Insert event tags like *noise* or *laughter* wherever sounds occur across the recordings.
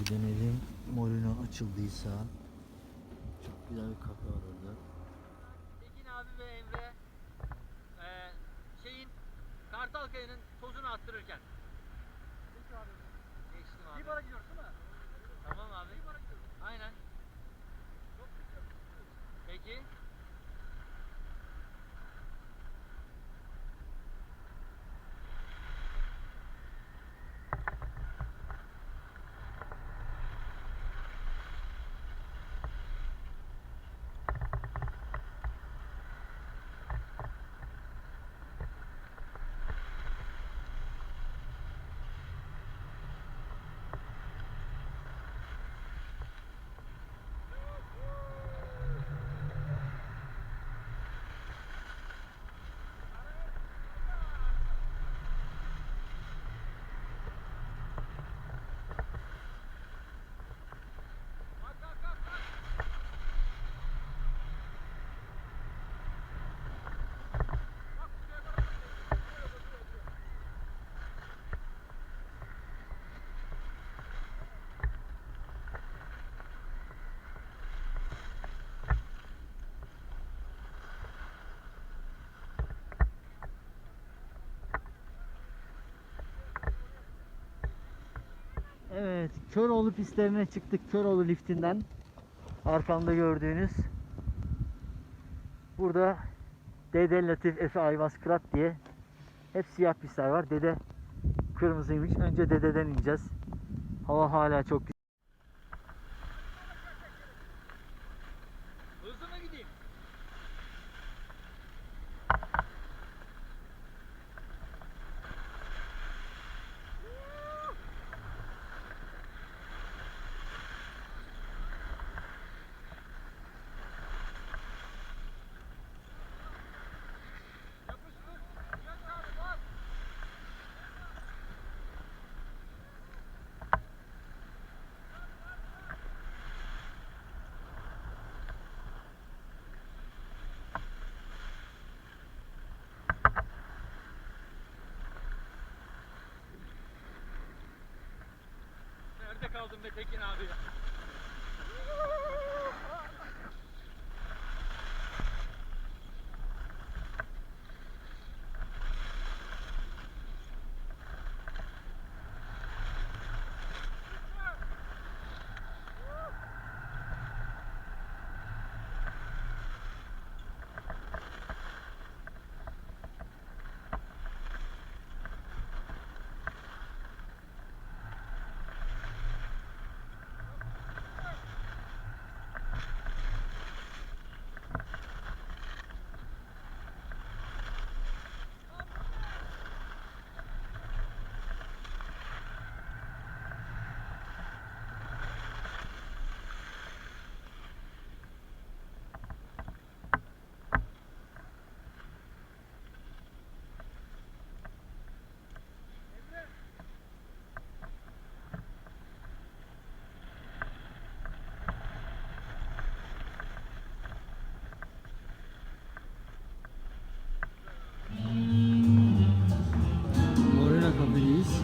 yeri dönelim. Morino açıldıysa. Çok güzel bir kafe var orada. Tekin abi ve Emre eee şeyin Kartalkaya'nın tozunu attırırken. Geçtim abi. Bir bara gidiyoruz değil mi? Tamam abi. Bir bara gidiyoruz. Aynen. Peki. Evet, Köroğlu pistlerine çıktık. Köroğlu liftinden. Arkamda gördüğünüz. Burada Dede Latif Efe Ayvaz Kırat diye hep siyah pistler var. Dede kırmızıymış. Önce Dede'den ineceğiz. Hava hala çok güzel. Kaldın be Tekin abi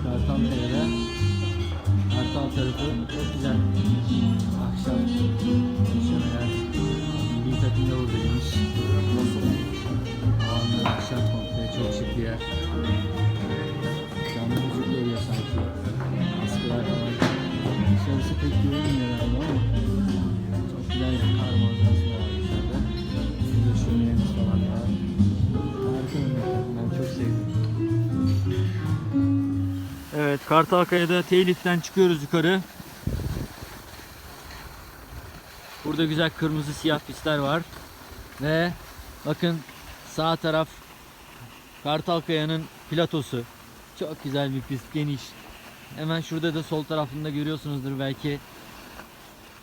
Kartal Kaya'da. Kartal tarafı çok güzel. Akşam döşemeler. Milli takımda buradaymış. Havanlar akşam komple çok şık bir yer. Evet, Kartalkaya'da Teylif'ten çıkıyoruz yukarı. Burada güzel kırmızı siyah pistler var. Ve bakın sağ taraf Kartalkaya'nın platosu. Çok güzel bir pist, geniş. Hemen şurada da sol tarafında görüyorsunuzdur belki.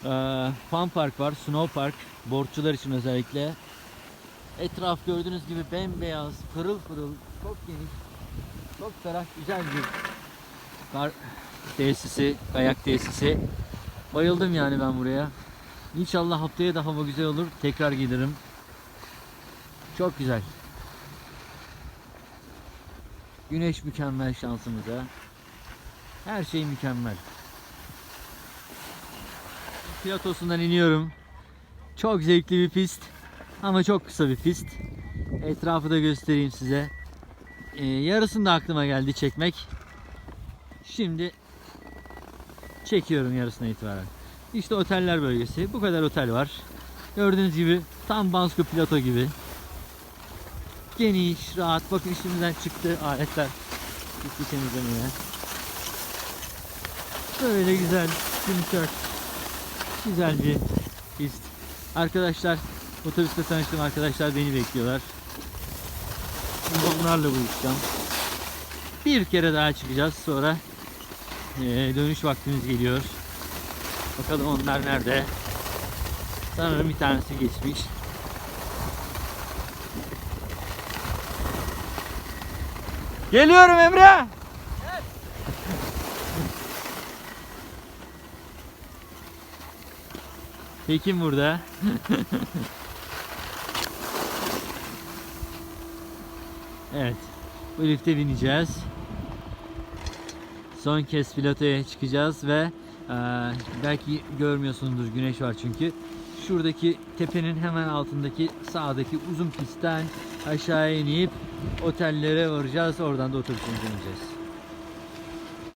Eee Fun Park var, Snow Park. Borçlular için özellikle. Etraf gördüğünüz gibi bembeyaz, pırıl pırıl, çok geniş, çok ferah, güzel bir kar tesisi, kayak tesisi. Bayıldım yani ben buraya. İnşallah haftaya da hava güzel olur. Tekrar gelirim. Çok güzel. Güneş mükemmel şansımıza. Her şey mükemmel. platosundan iniyorum. Çok zevkli bir pist. Ama çok kısa bir pist. Etrafı da göstereyim size. Ee, yarısında aklıma geldi çekmek. Şimdi çekiyorum yarısına itibaren. İşte oteller bölgesi. Bu kadar otel var. Gördüğünüz gibi tam Bansko Plato gibi. Geniş, rahat. Bakın üstümüzden çıktı aletler. Gitti temizlemeye. Böyle güzel, yumuşak, güzel bir pist. Arkadaşlar, otobüste tanıştığım arkadaşlar beni bekliyorlar. Şimdi onlarla buluşacağım. Bir kere daha çıkacağız sonra eee, dönüş vaktimiz geliyor. Bakalım onlar nerede? Sanırım bir tanesi geçmiş. Geliyorum Emre. Tekin burada. *laughs* evet. Bu lifte bineceğiz. Son kez platoya çıkacağız ve eee, belki görmüyorsunuzdur güneş var çünkü. Şuradaki tepenin hemen altındaki sağdaki uzun pistten aşağıya inip otellere varacağız. Oradan da otobüsümüze bineceğiz.